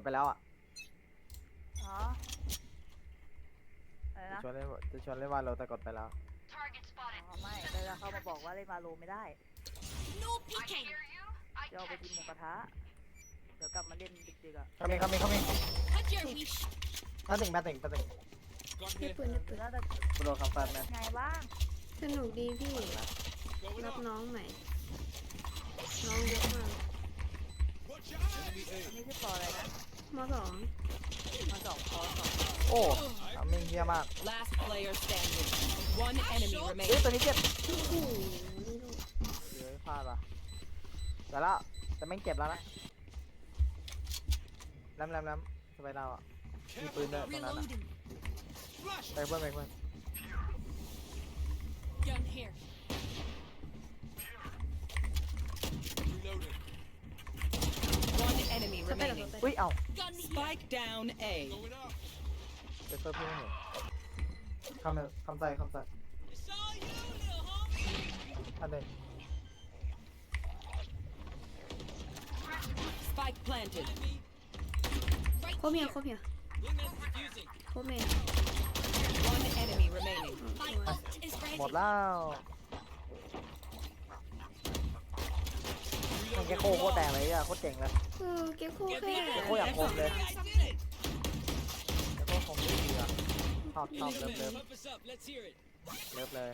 ดไปแล้วอะอ๋ออะไรนะจะชวนเล่นจะชวนเล่นวาโลแต่กดไปแล้วอ๋อไม่เลยจะเข้ามาบอกว่าเล่นมาโลไม่ได้ No peeking. เดี๋ยวเอาไปกินหมูกระทะ เดี๋ยวกลับมาเล่นดึกๆอะเขามีเขามีเขามี Had your wish. มาถึงมาถึงมาถึงได้ปืนได้ปืนน่าจะกูโดนคำแฟนแมนไงบ้างสนุกดีพี่รับน้องใหม่ น้องเยอะมากอันนี้คือต่ออะไรนะ มสองมาสองคอสองโอ้ทำมิงเฮียมาก Last player standing. One enemy เฮ้ย remaining. ตัวนี้เจ็บโอ้โหนี่ลูกเดี๋ยวพลาดว่ะแต่แล้วแต่แม่งเจ็บแล้วนะแรมแรมแรมสบายดาวอะมีปืนด้วยตรงนั้นอะ Reloading. ไปเพื่อนไปเพื่อน Gun here. One remaining. สเปรย์ อุ้ยเอ้า Gun here. Spike down A. เปเปอร์พี่ไม่เห็นคำคำใส่คำใส่อันหนึ่ง Spike planted. โคบเมียโคบเมียโคบเมีย One enemy remaining. My ult is ready. หมดแล้ว มันแกโคโคตรแตกเลยอะโคตรเจ๋งเลยเออเก็บโคแค่แกโคอย่างคมเลยแกโคคมดีดีอะชอบชอบเลิฟเลิฟ Pump us up. Let's hear it. เลิฟเลย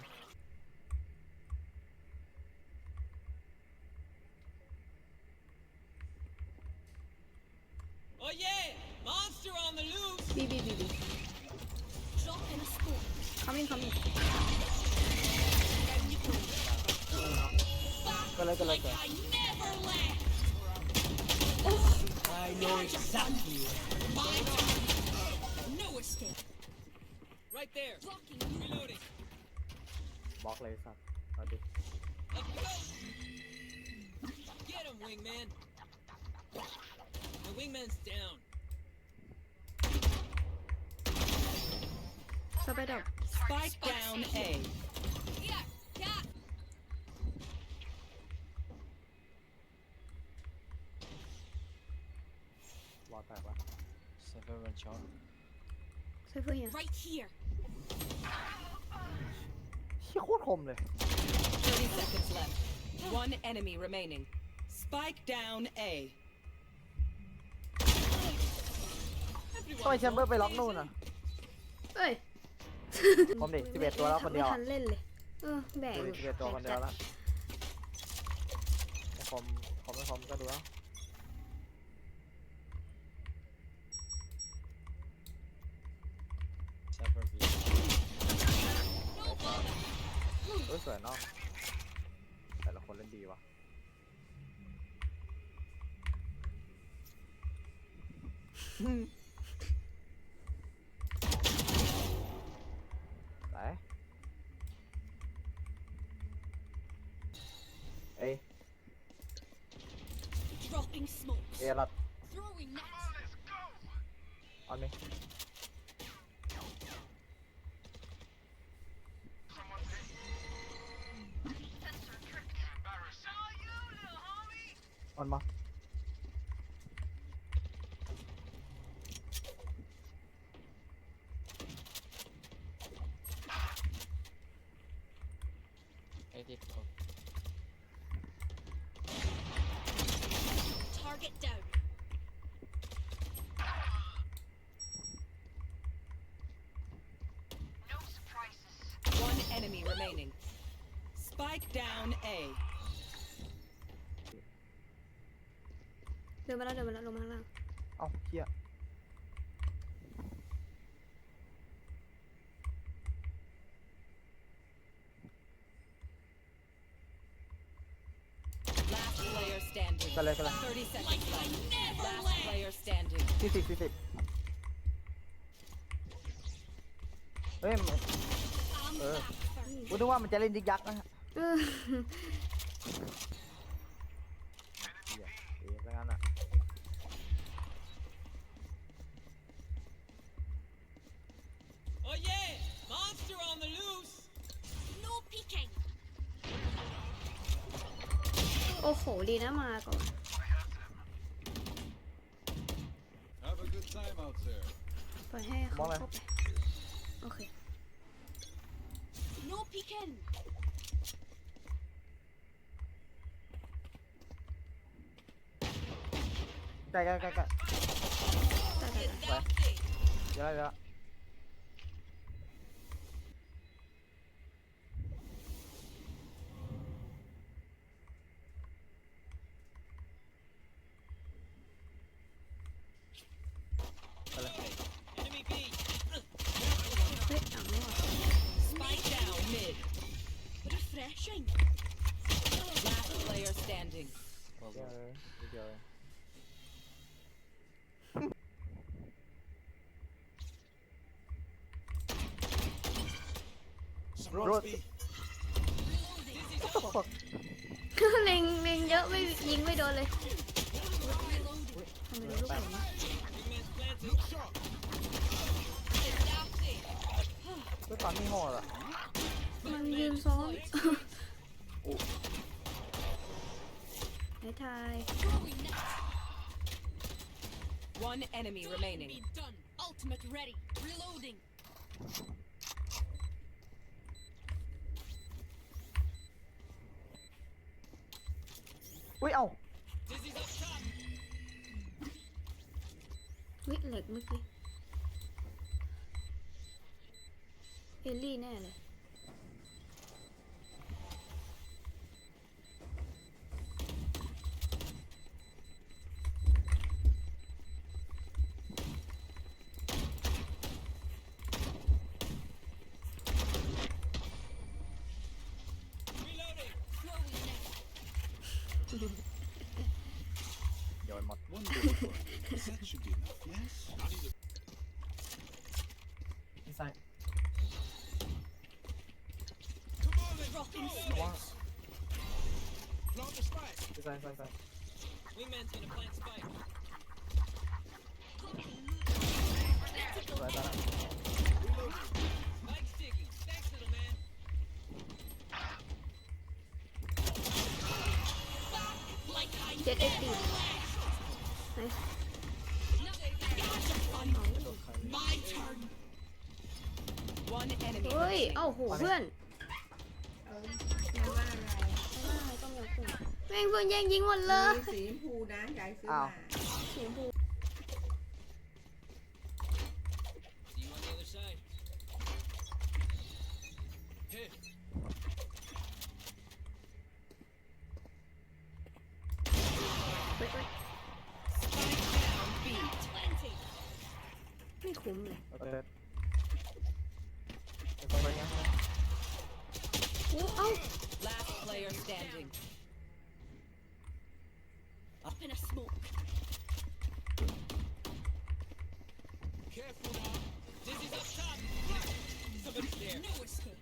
Oh yeah! Monster on the loose! บีบีบีบี Drop in a scope. เขามิงเขามิงก็เลยก็เลยเกิด I I know exactly. My turn. No escape. Right there. Blocking. Reloading. บล็อกเลยสัตว์เอาดิ Up we go. Get him, wingman. The wingman's down. สเปรย์ดับ Spike down A. Seven one shot. ใช่เพื่อนเฮีย Right here. เชี่ยโคตรคมเลย 30 seconds left. One enemy remaining. Spike down A. ทำไมแชมเบอร์ไปล็อกนู่นอะ เอ้ยผมดิ11ตัวแล้วคนเดียวไม่อะทันเล่นเลย เออแบกดูดิเบียตัวคนเดียวแล้วไม่คมคมไม่คมก็ดูแล้ว ไหนเอ้ย Dropping smoke. เอรัด Throwing net. ออนไหมออนมา Eighty. Target down. One enemy remaining. Spike down A. เดินมาแล้วเดินมาแล้วลงมาข้างล่าง เอ้าเฮีย ไปเลยกันเลยสี่สิบสี่สิบเฮ้ยมันเออกูนึกว่ามันจะเล่นยิกยักษ์นะ หดีนะมาก่อน time out there. ปล่อยให้เขาเข้าไป โอเค No peeking. ใกล้ใกล้ใกล้ใกล้ได้ได้ได้เดี๋ยวเดี๋ยว Enemy standing. เดี๋ยวเลยเดี๋ยวเลย Surprise me. เล็งเล็งเยอะไม่ยิงไม่โดนเลยทำไมลูกหลงวะ Wingman's planted. ด้วยความมีโหดอะมันยืนซ้อน ไอ้ทาย Throwing net. One enemy remaining. Be done. Ultimate ready. Reloading. อุ้ยเอ้า Dizzy's up top. วิเหล็กเมื่อกี้ เอลลี่แน่เลย Reloading. Throwing net. โยนหมด Wonderful. That should be enough, yes? ไม่ใส่ Come on, then. Rocking Go. What? Plant the spike. ไม่ใส่ใส่ใส่ Wingman's gonna plant spike. ใส่ใส่ Spike's digging. Thanks, little man. เจ็ด เอ็กตีไหน My turn. One enemy เฮ้ย remaining. เอ้าโหเพื่อนไม่ว่าอะไรต้องยกขึ้นแม่งเพื่อนแย่งยิงหมดเลยมีสีชมพูนะยายซื้ออ้าว มา สีชมพู คุ้มเลย โอเคเดี๋ยวต้องไปงั้น โอ้เอ้า Last player standing. Up in a smoke. Careful now. Dizzy's up top. Somebody's there. No escape.